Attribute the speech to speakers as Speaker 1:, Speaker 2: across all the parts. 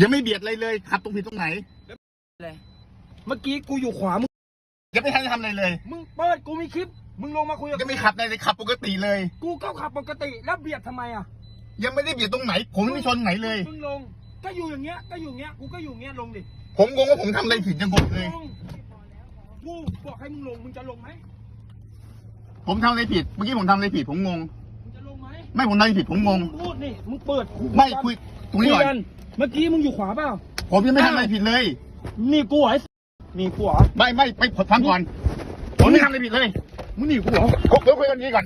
Speaker 1: ยังไม่เบียดอะไรเลยขับตรงผิดตรงไหน
Speaker 2: เลยเมื่อกี้กูอยู่ขวามึง
Speaker 1: ยังไม่ทันได้ทำอะไรเลย
Speaker 2: มึงเปิดกูมีคลิป มึงลงมาคุยกับ
Speaker 1: ยังไม่ขับอะไรเลยขับปกติเลย
Speaker 2: กูก็ขับปกติแล้วเบียดทำไมอะ
Speaker 1: ยังไม่ได้เบียดตรงไหน ผมยังไม่ชนไหนเลย
Speaker 2: มึงลง ก็อยู่อย่างเงี้ยก็อยู่อย่างเงี้ยกูก็อยู่อย่างเงี้ยลงดิ
Speaker 1: ผมงงว่าผมทำอะไรผิดยังงงเลย
Speaker 2: ลงกูบอกให้มึงลงมึงจะลงไหม
Speaker 1: ผมทำอะไรผิดเมื่อกี้ผมทำอะไรผิดผมงง
Speaker 2: มึงจะลงไหม
Speaker 1: ไม่ผมทำอะไรผิดผมงง
Speaker 2: มึพูดนี่มึงเปิด
Speaker 1: ไม่คุยตรงนี้ก่อน
Speaker 2: คุย เมื่อกี้มึงอยู่ขวาเปล่า
Speaker 1: ผมยังไม่ทำอะไรผิดเลย
Speaker 2: นี่กูเหรอไอ้นี่กูเหรอ
Speaker 1: ไม่ไม่ไปฟังก่อน ผมไม่ทำอะไรผิดเลย
Speaker 2: มึงหนีกูเหรอ
Speaker 1: เดี๋ยวคุยกันนี้ก่อน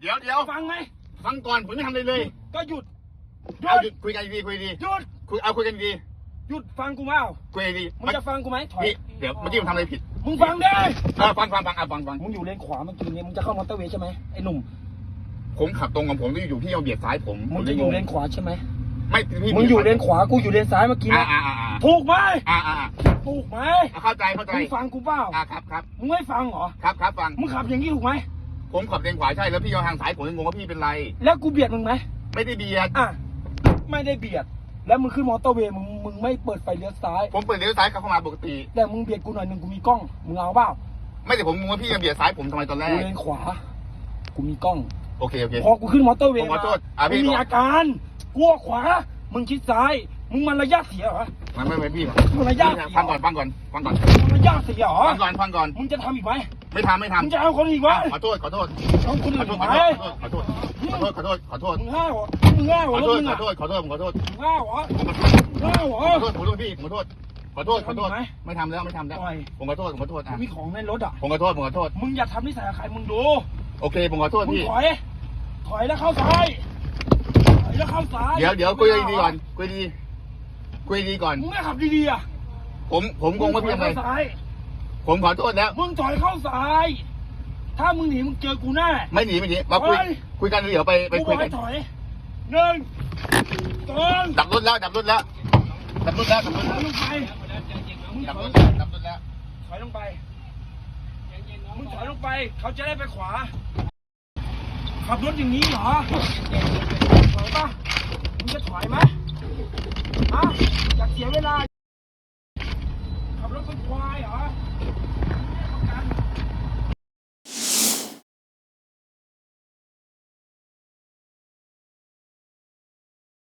Speaker 1: เดี๋ยวเดี๋ยว
Speaker 2: ฟังไหม
Speaker 1: ฟังก่อนผมไม่ทำอะไรเลย
Speaker 2: ก็หยุดหยุ
Speaker 1: เอา
Speaker 2: ด
Speaker 1: หยุดคุยกันดีคุยดี
Speaker 2: หยุด
Speaker 1: คุยเอาคุยกันดี
Speaker 2: หยุดฟังกูเปล่า
Speaker 1: คุยดี
Speaker 2: มึงจะฟังกูไหมถอย
Speaker 1: พี่เดี๋ยวเมื่อกี้ผมทำอะไรผิด
Speaker 2: มึงฟังได้
Speaker 1: เออฟังฟังฟังอะฟังฟัง
Speaker 2: มึงอยู่เลนขวาเมื่อกี้เนี่ยมึงจะเข้ามอเตอร์เวย์ใช่ไหมไอ้หนุ่ม
Speaker 1: ผมขับตรงของผมที่อยู่พี่เอาเบียดซ้ายผม
Speaker 2: มึงจะอยู่เลนขวาใช่ไหม
Speaker 1: ไม่พี่
Speaker 2: มึงอยู่เลนขวากูอยู่เลนซ้ายเมื่อกี้
Speaker 1: อ่า
Speaker 2: นะ
Speaker 1: อ่าอ่าอ่า
Speaker 2: ถูกไหม
Speaker 1: อ่าอ่าอ่า
Speaker 2: ถูกไหม
Speaker 1: เข้าใจเข้าใจ
Speaker 2: มึงฟังกูเปล่า
Speaker 1: อ่าครับครับ
Speaker 2: มึงไม่ฟังเหรอ
Speaker 1: ครับครับฟัง
Speaker 2: มึงขับอย่างนี้ถูกไหม
Speaker 1: ผมขับเลนขวาใช่แล้วพี่เอาทางซ้ายผมยังงงว่าพี่เป็นไร
Speaker 2: แล้วกูเบียดมึงไหม
Speaker 1: ไม่ได้เบียด
Speaker 2: อะไม่ได้เบียดแล้วมึงขึ้นมอเตอร์เวย์มึงมึงไม่เปิดไฟเลี้ยวซ้าย
Speaker 1: ผมเปิดเลี้ยวซ้ายเข้ามาปกติ
Speaker 2: แต่มึงเบียดกูหน่อยหนึ่งกูมีกล้องมึงเอาเปล่า
Speaker 1: ไม่แต่ผมงงว่าพี่จะเบียดซ้ายผมทำไมตอนแร
Speaker 2: กู
Speaker 1: ก
Speaker 2: เลนขวา กูมีกล้อง
Speaker 1: โอเคโอเค
Speaker 2: พอกูขึ้นมอเตอร์เวย์
Speaker 1: ผมขอโทษอะ
Speaker 2: มึ
Speaker 1: พี่
Speaker 2: งมี
Speaker 1: บอก
Speaker 2: อาการ กลัวขวา มึงชิดซ้าย มึงมันระยะเสียเหรอ
Speaker 1: มันไม่ไม่พี่
Speaker 2: มึงระยะเสีย
Speaker 1: ฟังก่อนฟังก่อนฟังก่อน
Speaker 2: มึงระยะเสียเหรอ
Speaker 1: ฟังก่อนฟังก่อน
Speaker 2: มึงจะทำอีกไหม
Speaker 1: ไม่ทำไม่
Speaker 2: มึง
Speaker 1: ทำ
Speaker 2: จะเอาคนอีกไหม
Speaker 1: ขอโทษขอโทษ
Speaker 2: เอาคน
Speaker 1: ขอ
Speaker 2: อื่น
Speaker 1: โทษ
Speaker 2: ไห
Speaker 1: ขอโทษ
Speaker 2: ม
Speaker 1: ขอโทษขอโทษขอโทษขอโทษ
Speaker 2: มึงห้าวเหรอมึงห้าวเหร
Speaker 1: ข
Speaker 2: อ
Speaker 1: อ
Speaker 2: ร
Speaker 1: โท
Speaker 2: ถ
Speaker 1: ษ
Speaker 2: มึง
Speaker 1: ขอ
Speaker 2: อะ
Speaker 1: โทษขอโทษขอโทษ
Speaker 2: มึงห้าวเหรอห้าวเหรอ
Speaker 1: ขอโทษขอโทษพี่ผมขอโทษขอโทษขอโทษ
Speaker 2: ทำอีกไหม
Speaker 1: ไม่ทำแล้วไม่ทำแล้ว
Speaker 2: ปล่อย
Speaker 1: ผมขอโทษผมขอโทษ
Speaker 2: กู
Speaker 1: อะ
Speaker 2: มีของในรถอะ
Speaker 1: ผมขอโทษผมขอโทษ
Speaker 2: มึงอย่าทำนิสัยกับใครมึงดู
Speaker 1: โอเคผมขอโทษ
Speaker 2: มึง
Speaker 1: พี่
Speaker 2: ถอย ถอยแล้วเข้าซ้าย ถอยแล้วเข้าซ้าย
Speaker 1: เดี๋ยวเดี๋ยวคุยดีๆก่อนคุยดีคุยดีก่อน
Speaker 2: มึงไม่ขับดีๆอะ
Speaker 1: ผมผมงงว่าพี่
Speaker 2: ถ
Speaker 1: ทำ
Speaker 2: อย
Speaker 1: ไง
Speaker 2: เข้าซ้าย
Speaker 1: ผมขอโทษแล้ว
Speaker 2: มึงถอยเข้าซ้าย ถ้ามึงหนีมึงเจอกูแน่
Speaker 1: ไม่หนีไม่หนีมาคุย
Speaker 2: เฮ้ย
Speaker 1: คุยกันเดี๋ยวไปไป
Speaker 2: กูบ
Speaker 1: คุ
Speaker 2: อยก
Speaker 1: กั
Speaker 2: ให้
Speaker 1: น
Speaker 2: ถอยหนึ่งสอง
Speaker 1: ดับรถแล้วดับรถแล้วดับรถแล้วดับรถ
Speaker 2: ถ
Speaker 1: แล้ว
Speaker 2: อยลงไปมึง
Speaker 1: ดับ
Speaker 2: ถ
Speaker 1: ร
Speaker 2: อย
Speaker 1: ถแล้วดับรถแล้ว
Speaker 2: ถอยลงไปมึงถอยลงไป เขาจะได้ไปขวา ขับรถอย่างนี้เหรอเหรอปะมึงจะ